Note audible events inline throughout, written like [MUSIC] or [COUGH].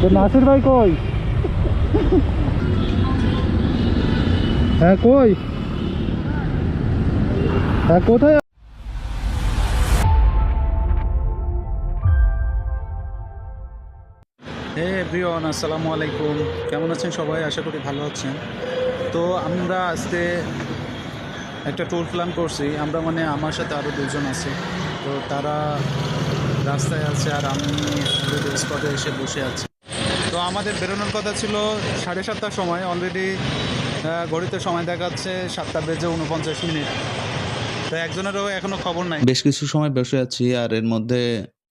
তো নাসির ভাই কই? হ্যাঁ কই? হ্যাঁ কোথায় হে প্রিয়ন আসসালামু আলাইকুম। কেমন আছেন সবাই? আশা করি ভালো আছেন। তো আমরা আজকে একটা ট্যুর প্ল্যান করছি। আমরা মানে আমার সাথে আরও দুজন আছে। তো তারা রাস্তায় আছে আর আমি স্পটে এসে বসে আছি। তো আমাদের বেরোনোর কথা ছিল সাড়ে সাতটার সময় অলরেডি ঘড়িতে সময় দেখাচ্ছে সাতটা বেজে উনপঞ্চাশ মিনিট। তো একজনেরও এখনও খবর নাই। বেশ কিছু সময় বসে আছি আর এর মধ্যে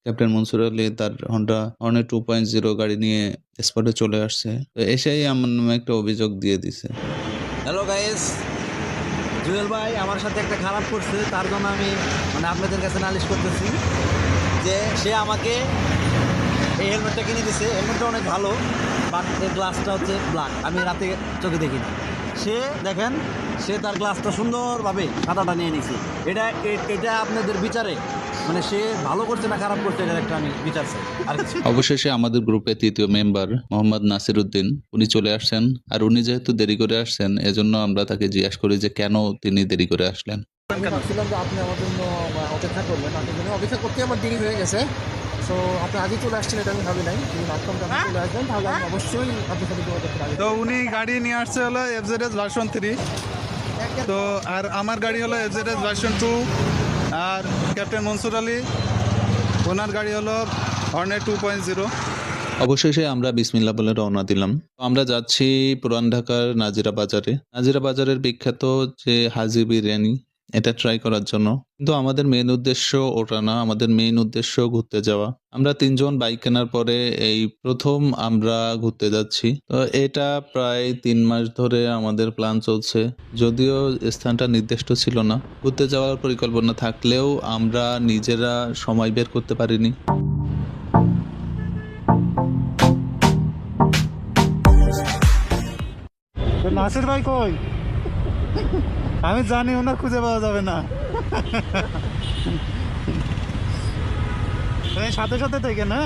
ক্যাপ্টেন মনসুর আলী তার Honda Hornet two point zero গাড়ি নিয়ে স্পটে চলে আসছে। তো এসেই আমার নামে একটা অভিযোগ দিয়ে দিছে। হ্যালো গাইস জুয়েল ভাই আমার সাথে একটা খারাপ করছে তার জন্য আমি মানে আপনাদের কাছে নালিশ করতেছি যে সে আমাকে এই হেলমেটটা কিনে দিছে। হেলমেটটা অনেক ভালো বাট এর গ্লাসটা হচ্ছে ব্ল্যাক আমি রাতে চোখে দেখি সে দেখেন সে তার গ্লাসটা সুন্দরভাবে সাদাটা নিয়ে নিছে। এটা এটা আপনাদের বিচারে। মানে সে ভালো করছে না খারাপ করছে এটার একটা আমি বিচার চাই। আর অবশেষে আমাদের গ্রুপে তৃতীয় মেম্বার মোহাম্মদ নাসির উদ্দিন উনি চলে আসছেন। আর উনি যেহেতু দেরি করে আসছেন এজন্য আমরা তাকে জিজ্ঞাসা করি যে কেন তিনি দেরি করে আসলেন। আমি ভাবছিলাম যে আপনি আমার জন্য অপেক্ষা করবেন। আপনার জন্য অপেক্ষা করতে আমার দেরি হয়ে গেছে। সো আপনি আজই চলে আসছেন এটা আমি ভাবি নাই। যদি মাঝখানটা আপনি চলে আসবেন তাহলে আমি অবশ্যই আপনার সাথে যোগাযোগ করে তো উনি গাড়ি নিয়ে আসছে হলো এফজেডএস ভার্সন থ্রি তো আর আমার গাড়ি হলো এফজেডএস ভার্সন টু আর ক্যাপ্টেন মনসুর আলী ওনার গাড়ি হলো হর্নের টু পয়েন্ট জিরো অবশেষে আমরা বিসমিল্লা বলে রওনা দিলাম। আমরা যাচ্ছি পুরান ঢাকার নাজিরা বাজারে। নাজিরা বাজারের বিখ্যাত যে হাজি বিরিয়ানি এটা ট্রাই করার জন্য। কিন্তু আমাদের মেন উদ্দেশ্য ওটা না, আমাদের মেইন উদ্দেশ্য ঘুরতে যাওয়া। আমরা তিনজন বাইক কেনার পরে এই প্রথম আমরা ঘুরতে যাচ্ছি। তো এটা প্রায় তিন মাস ধরে আমাদের প্ল্যান চলছে। যদিও স্থানটা নির্দিষ্ট ছিল না। ঘুরতে যাওয়ার পরিকল্পনা থাকলেও আমরা নিজেরা সময় বের করতে পারিনি। নাসির ভাই কই? আমি জানি ওনার খুঁজে পাওয়া যাবে না। সাথে সাথে থেকে না?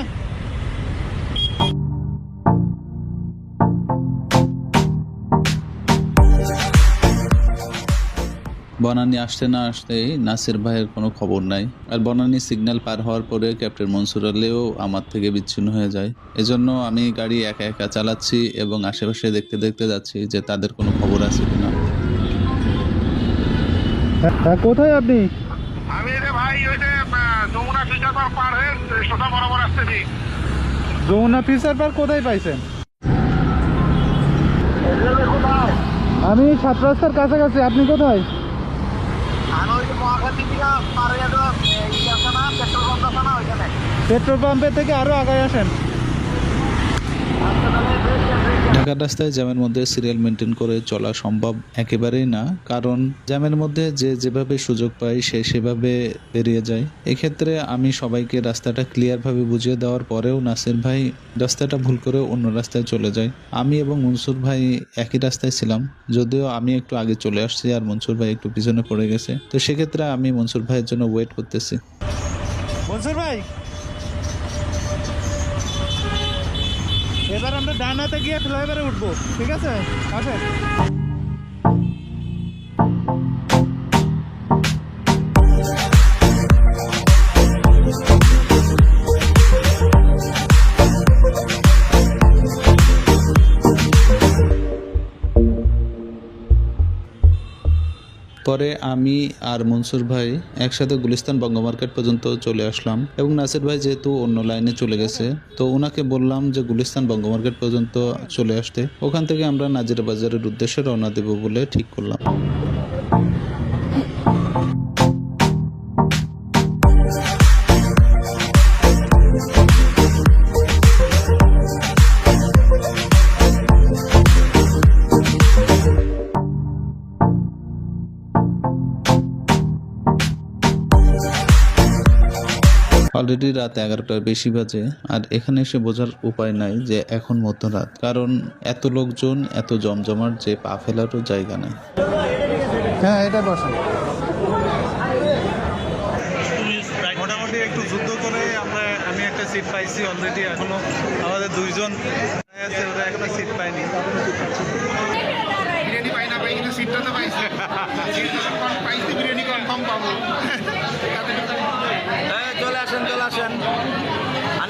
বনানী আসতে না আসতেই নাসির ভাইয়ের কোনো খবর নাই। আর বনানী সিগন্যাল পার হওয়ার পরে ক্যাপ্টেন মনসুর আলীও আমার থেকে বিচ্ছিন্ন হয়ে যায়। এজন্য আমি গাড়ি একা একা চালাচ্ছি এবং আশেপাশে দেখতে দেখতে যাচ্ছি যে তাদের কোনো খবর আছে হ্যাঁ কোথায় আপনি? আমি রে ভাই ওই যে যমুনা ফিচার পার্ক পার হয়ে সোজা বরাবর আসতেছি। যমুনা ফিচার পার্ক কোথায় পাইছেন? আমি সাত রাস্তার কাছাকাছি আপনি কোথায়? পেট্রোল পাম্পের থেকে আরও আগায় আসেন। ঢাকার রাস্তায় জ্যামের মধ্যে সিরিয়াল মেনটেন করে চলা সম্ভব একেবারেই না। কারণ জ্যামের মধ্যে যে যেভাবে সুযোগ পায়, সে সেভাবে বেরিয়ে যায়। এক্ষেত্রে আমি সবাইকে রাস্তাটা ক্লিয়ারভাবে বুঝিয়ে দেওয়ার পরেও নাসির ভাই রাস্তাটা ভুল করে অন্য রাস্তায় চলে যায়। আমি এবং মনসুর ভাই একই রাস্তায় ছিলাম, যদিও আমি একটু আগে চলে আসছি আর মনসুর ভাই একটু পিছনে পড়ে গেছে। তো সেক্ষেত্রে আমি মনসুর ভাইয়ের জন্য ওয়েট করতেছি। মনসুর ভাই এবার আমরা ডান হাতে গিয়ে ফ্লাইওভারে উঠবো ঠিক আছে? আসেন। পরে আমি আর মনসুর ভাই একসাথে গুলিস্তান বঙ্গ মার্কেট পর্যন্ত চলে আসলাম এবং নাসির ভাই যেহেতু অন্য লাইনে চলে গেছে, তো ওনাকে বললাম যে গুলিস্তান বঙ্গ মার্কেট পর্যন্ত চলে আসতে। ওখান থেকে আমরা নাজিরা বাজারের উদ্দেশ্যে রওনা দেব বলে ঠিক করলাম। অলরেডি রাত এগারোটার বেশি বাজে আর এখানে এসে বোঝার উপায় নাই যে এখন মধ্যরাত। কারণ এত লোকজন এত জমজমাট যে পা ফেলারও জায়গা নেই। হ্যাঁ এটা বসেন মোটামুটি একটু যুদ্ধ করে আমরা আমি একটা সিট পাইছি অলরেডি এখনও। আমাদের দুইজন আছে ওরা এখনও সিট পায়নি। বিরিয়ানি পাই না পাই কিন্তু সিটটা তো পাইছি। [LAUGHS] পাইছি বিরিয়ানি কনফার্ম পাবো এই, চলে আসেন চলে আসেন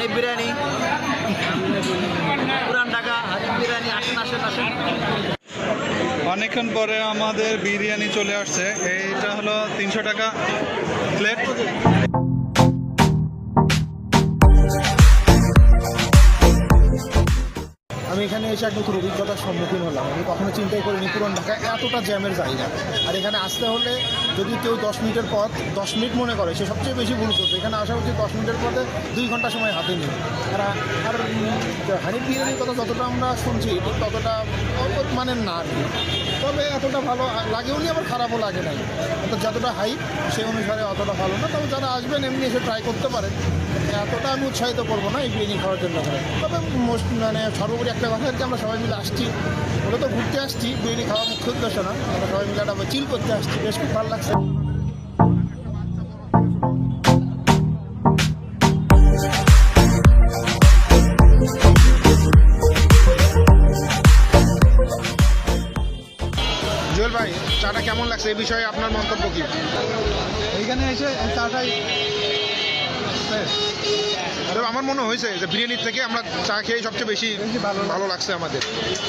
হানিফ বিরিয়ানি। পুরান ঢাকা হানিফ বিরিয়ানি, আসেন আসেন আসেন। অনেকক্ষণ পরে আমাদের বিরিয়ানি চলে আসছে। এইটা হলো তিনশো টাকা প্লেট আমি এখানে এসে এক নতুন অভিজ্ঞতার সম্মুখীন হলাম। আমি কখনো চিন্তাই করিনি পুরন ঢাকায় এতটা জ্যামের জায়গা। আর এখানে আসতে হলে যদি কেউ দশ মিনিটের পথ, দশ মিনিট মনে করে, সে সবচেয়ে বেশি ভুল করবে এখানে আসা উচিত দশ মিনিটের পথে দুই ঘণ্টা সময় হাতে নিয়ে। আর আর হানিফ বিরিয়ানির কথা যতটা আমরা শুনছি ততটা মানের না তবে এতটা ভালো লাগেও নি আবার খারাপও লাগে নাই। অর্থাৎ যতটা হাই সেই অনুসারে অতটা ভালো না। তবে যারা আসবেন, এমনি এসে ট্রাই করতে পারেন। এতটা আমি উৎসাহিত করব না এই বিরিয়ানি খাওয়ার জন্য তবে মোস্ট মানে সর্বোপরি একটা কথা আর কি আমরা সবাই মিলে আসছি। ওটা তো ঘুরতে আসছি বিরিয়ানি খাওয়া মুখ্য উদ্দেশ্য না। আমরা সবাই মিলে একটা চিল করতে আসছি। বেশ খুব ভালো লাগছে। জুয়েল ভাই চাটা কেমন লাগছে? এই বিষয়ে আপনার মন্তব্য কি? এইখানে এসে চাটাই তবে আমার মনে হয়েছে যে বিরিয়ানির থেকে আমরা চা খেয়ে সবচেয়ে বেশি ভালো লাগছে। আমাদের।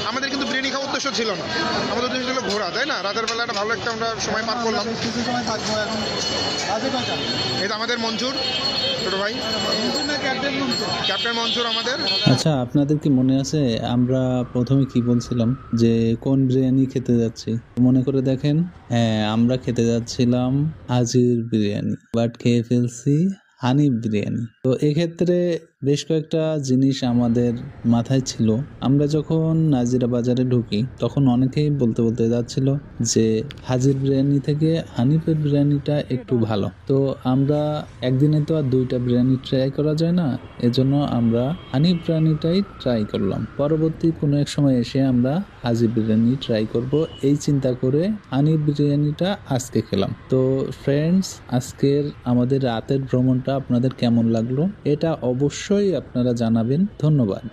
আমাদের কিন্তু বিরিয়ানি খাওয়ার উদ্দেশ্য ছিল না। আমাদের উদ্দেশ্য ছিল ঘোরা তাই না? রাতের বেলা একটা ভালো একটা আমরা সময় পার করলাম। কিছু সময় থাকব এখন। এই আমাদের মঞ্জুর ছোট ভাই। ক্যাপ্টেন ক্যাপ্টেন মঞ্জুর আমাদের। আচ্ছা আপনাদের কি মনে আছে আমরা প্রথমে কি বলছিলাম? যে কোন বিরিয়ানি খেতে যাচ্ছি? মনে করে দেখেন হ্যাঁ আমরা খেতে যাচ্ছিলাম হাজির বিরিয়ানি। বাট খেয়ে ফেলছি হানিফ বিরিয়ানি। তো এক্ষেত্রে বেশ কয়েকটা জিনিস আমাদের মাথায় ছিল। আমরা যখন নাজিরা বাজারে ঢুকি, তখন অনেকেই বলতে বলতে যাচ্ছিল যে, হাজির বিরিয়ানি থেকে হানিফের বিরিয়ানিটা একটু ভালো। তো আমরা একদিনে তো আর দুইটা বিরিয়ানি ট্রাই করা যায় না, এজন্য আমরা হানিফ বিরিয়ানিটাই ট্রাই করলাম। পরবর্তী কোনো এক সময় এসে আমরা হাজির বিরিয়ানি ট্রাই করব। এই চিন্তা করে হানিফ বিরিয়ানিটা আজকে খেলাম। তো ফ্রেন্ডস আজকের আমাদের রাতের ভ্রমণটা আপনাদের কেমন লাগল? এটা অবশ্যই আপনারা জানাবেন। ধন্যবাদ।